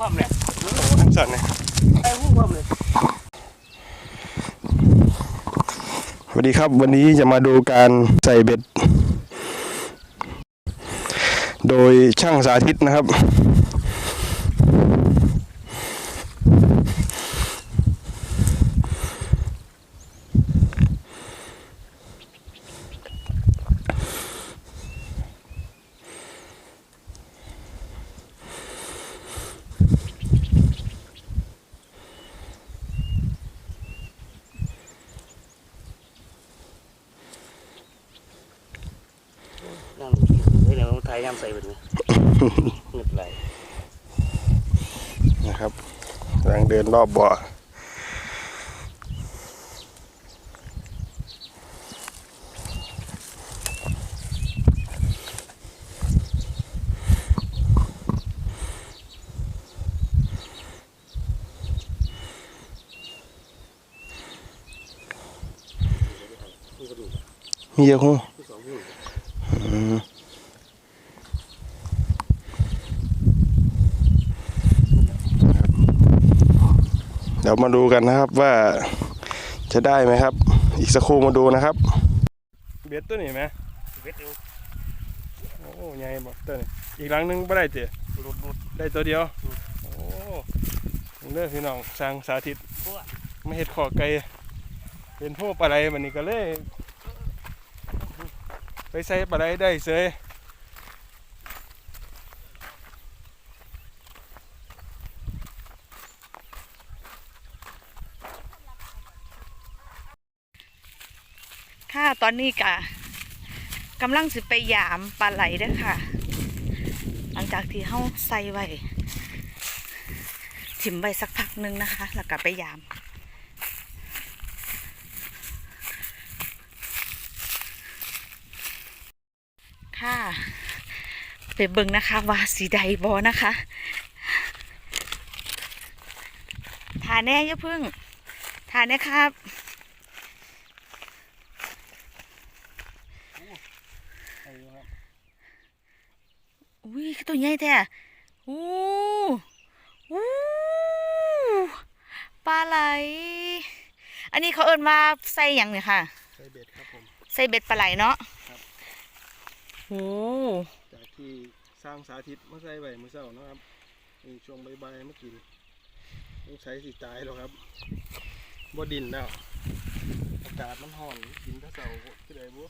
ความเนี่ยทั้งสันเนี่ยไอ้ผู้ความเลยสวัสดีครับวันนี้จะมาดูการใส่เบ็ด โดยช่างสาธิตนะครับ นั่งเฮ้ยเดี๋ยวไทยย่ำใส่แบบนี้เงืดไหลนะครับกำลังเดินรอบบ่อมีเยอะคู่ที่สองหู อืมเดี๋ยวมาดูกันนะครับว่าจะได้ไหมครับ อีกสักครู่มาดูนะครับ เบ็ดตัวนี้ไหมเวทเอวโอ้ใหญ่บ่ตัวนี้อีกหลังหนึงไม่ได้เตะหลุดหลุดได้ตัวเดียวโอ้เลือกพี่น้องสร้างสาธิตพวกไม่เห็ดขอไก่เป็นพวกปลาไหลมันนี้ก็เลย ไปใส่ปลาไหลได้เสย ค่ะ ตอนนี้กะกำลังสิไปยามปลาไหลเด้อค่ะ หลังจากที่เฮาใส่ไว้ถิ่มไว้สักพักนึงนะคะ แล้วก็ไปยามค่ะไปเบิ่งนะคะว่าสีใดบอนะคะทาแน่อยาพึ่งทาแน่ครับ อุ้ยตัวใหญ่แท้อู้อู้ปลาไหล อันนี้เขาเอิ้นว่าใส่หยังเนี่ยค่ะใส่เบ็ดครับผมใส่เบ็ดปลาไหลเนาะครับโอ้จากที่สร้างสาธิตมาใส่ไว้มื้อเช้าเนาะครับนี่ช่วงบ่ายๆเมื่อกี้ต้องใช้สิตายแล้วครับบ่ดินแล้วอากาศมันร้อนกินแตะเช้าที่ใดบ่